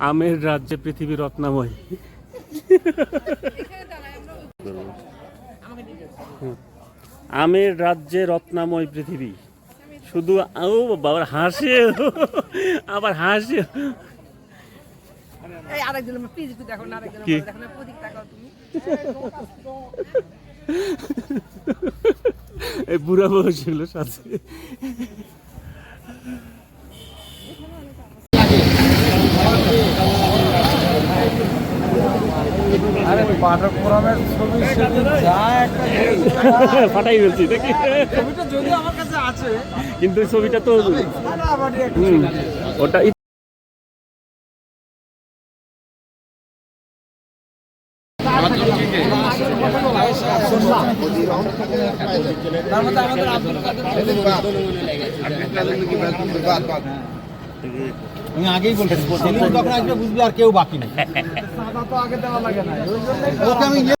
আমের রাজ্যে পৃথিবী রত্নাময়। আমের রাজ্যে রত্নাময় পৃথিবী। শুধু ও বাবার হাসে আবার হাসে। দেখো না তুমি। এই বুড়া বয়সগুলো সাথে। ফাটাই ফেলছি দেখি। ছবিটা যদিও আমার কাছে আছে কিন্তু এই ছবিটা তো ওটা আমি আগেই বলতেছি সেলিম যখন আসবে আর কেউ বাকি নেই। আমি ইয়ে-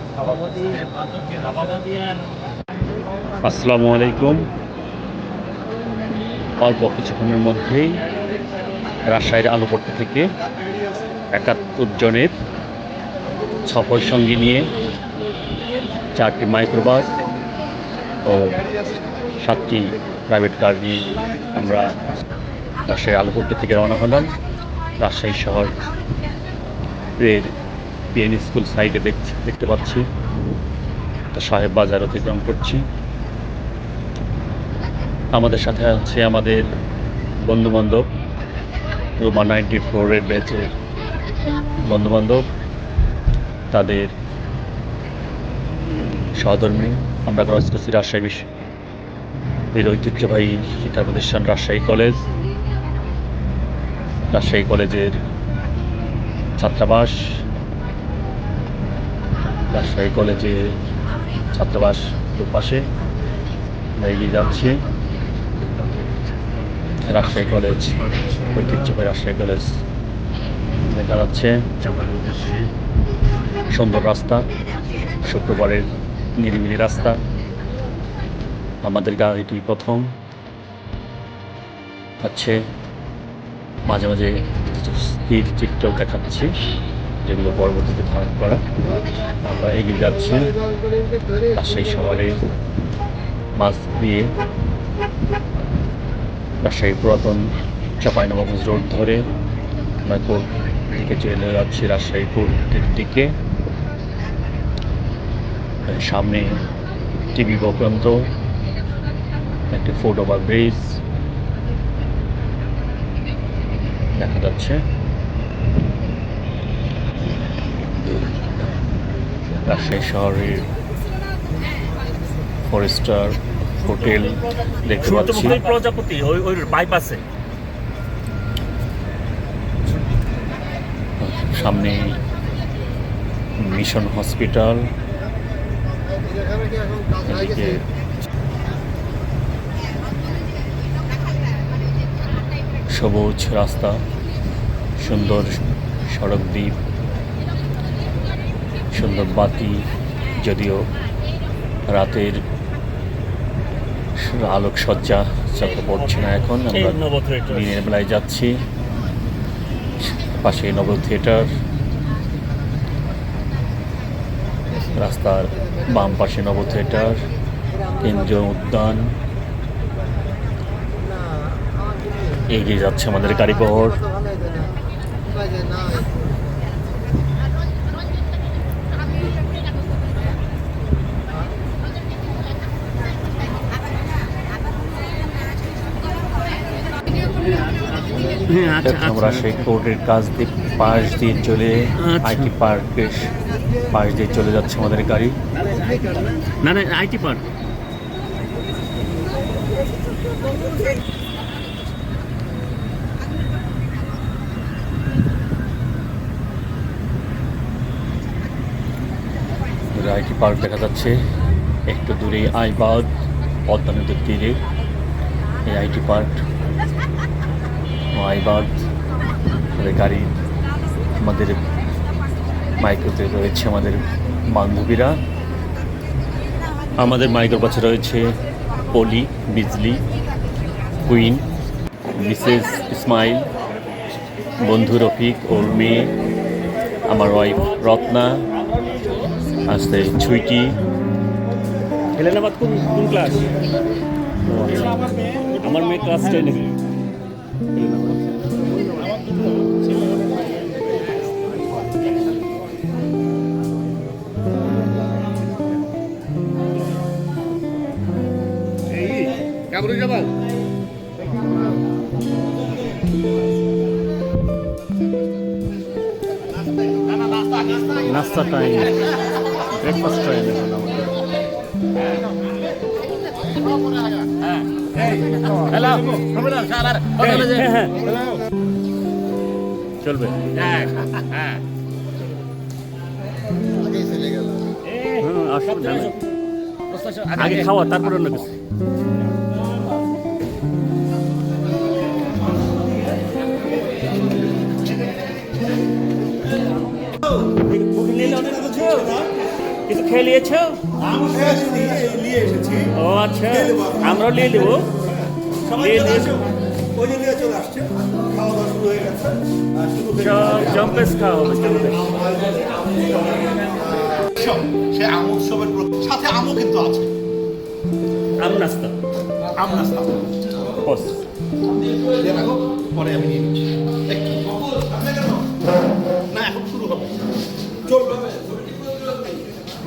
আসসালামু আলাইকুম। অল্প কিছুক্ষণের মধ্যেই রাজশাহীর আলোপট্টি থেকে একাত্তর জনের সফর সঙ্গী নিয়ে চারটি মাইক্রোবাস ও সাতটি প্রাইভেট কার নিয়ে আমরা রাজশাহী আলোপট্টি থেকে রওনা হলাম। রাজশাহী শহর এর বিএন স্কুল সাইডে দেখছি দেখতে পাচ্ছি। তা সাহেব বাজার অতিক্রম করছি। আমাদের সাথে আছে আমাদের বন্ধু বান্ধব রোমা নাইনটি ফোরের ব্যাচের বন্ধু বান্ধব তাদের সহধর্মী, আমরা ক্রস করছি রাজশাহী বিশ্ব এর ঐতিহ্যবাহী শিক্ষা প্রতিষ্ঠান রাজশাহী কলেজ। রাজশাহী কলেজের ছাত্রাবাস। রাজশাহী কলেজে ছাত্রাবাস দুপাশে এগিয়ে যাচ্ছি। রাজশাহী কলেজ, ঐতিহ্যবাহী রাজশাহী কলেজ দেখা যাচ্ছে। সুন্দর রাস্তা, শুক্রবারের নিরিবিলি রাস্তা। আমাদের গাড়িটি প্রথম। আছে মাঝে মাঝে স্থির চিত্র দেখাচ্ছি। যেগুলো পরবর্তীতে ধারণ করা। আমরা এগিয়ে যাচ্ছি। রাজশাহী শহরে মাছ দিয়ে রাজশাহী পুরাতন চাপাইনবাবগঞ্জ রোড ধরে কোর্ট দিকে চলে যাচ্ছি রাজশাহী কোর্টের দিকে। সামনে টিভি বকেন্দ্র একটি ফুট ওভার ব্রিজ দেখা যাচ্ছে। রাজশাহী শহরের ফরেস্টার হোটেল দেখতে পাচ্ছি। প্রজাপতি ওই ওই বাইপাসে। সামনে মিশন হসপিটাল। এদিকে সবুজ রাস্তা সুন্দর সড়ক দ্বীপ। সুন্দর বাতি যদিও রাতের আলোকসজ্জা চোখে পড়ছে না এখন। আমরা দিনের বেলায় যাচ্ছি। পাশে নব থিয়েটার রাস্তার বাম পাশে নব থিয়েটার কেন্দ্রীয় উদ্যান। এগিয়ে যাচ্ছে আমাদের গাড়ি বহর হ্যাঁ, আচ্ছা, প্রথম আচ্ছা। রাজশাহী কোর্টের কাজ দিয়ে পাশ দিয়ে চলে আচ্ছা। আইটি পার্কের পাশ দিয়ে চলে যাচ্ছে আমাদের গাড়ি না না আইটি পার্ক আইটি পার্ক দেখা যাচ্ছে একটু দূরে আইবাদ পদ্মা নদীর তীরে এই আইটি পার্ক আইবাদ গাড়ি আমাদের মাইক্রোতে রয়েছে আমাদের বান্ধবীরা। আমাদের মাইক্রোর পাশে রয়েছে পলি বিজলি কুইন মিসেস ইসমাইল বন্ধু রফিক ওর মেয়ে আমার ওয়াইফ রত্না আসতে ছুইটি। হেলেনাবাদ কোন কোন ক্লাস? আমার মেয়ে ক্লাস টেনে নাস্তা টাইম ব্রেকফাস্ট টাইম এখন আমাদের। হ্যাঁ, হ্যাঁ। চলবে। হ্যাঁ, আসুন, আগে খাওয়া তারপর অন্য কিছু। কিছু খেয়ে নিয়েছ? ও আচ্ছা। আমরাও নিয়ে দেবো নিয়ে নিয়ে জম্পেস খাওয়া হবে জম্পেস সে আম উৎসবের প্র- সাথে আমও কিন্তু আছে। আম নাস্তা। আম নাস্তা। বস। দিয়ে রাখো, পরে আমি নিয়ে নিচ্ছি। না এখন শুরু হবে। চলবে।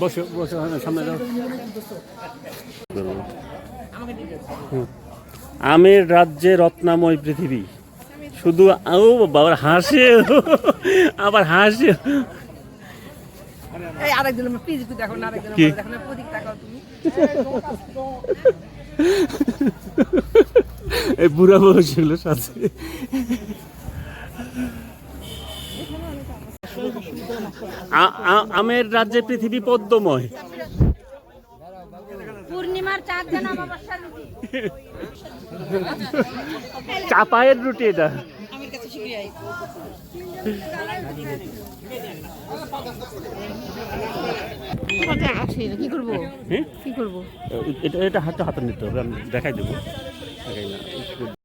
বসো বসো হ্যাঁ, সামনে যাও। আমের রাজ্যে রত্নাময় পৃথিবী। শুধু ও বাবার হাসে আবার হাসে। এই আরেকজন প্লিজ একটু দেখো না আরেকজন কি? দেখো না প্রদীপ তাকাও তুমি এই বুড়া বয়সগুলো সাথে আ- আ- আমের রাজ্যে পৃথিবী পদ্মময়। পূর্ণিমার চাঁদ যেন অমাবস্যার রুটি। চাপায়ের রুটি এটা। কি করব? হ্যাঁ? কি করব? এটা এটা হাতে হাতে নিতে হবে আমি দেখাই দেবো। দেখাই না।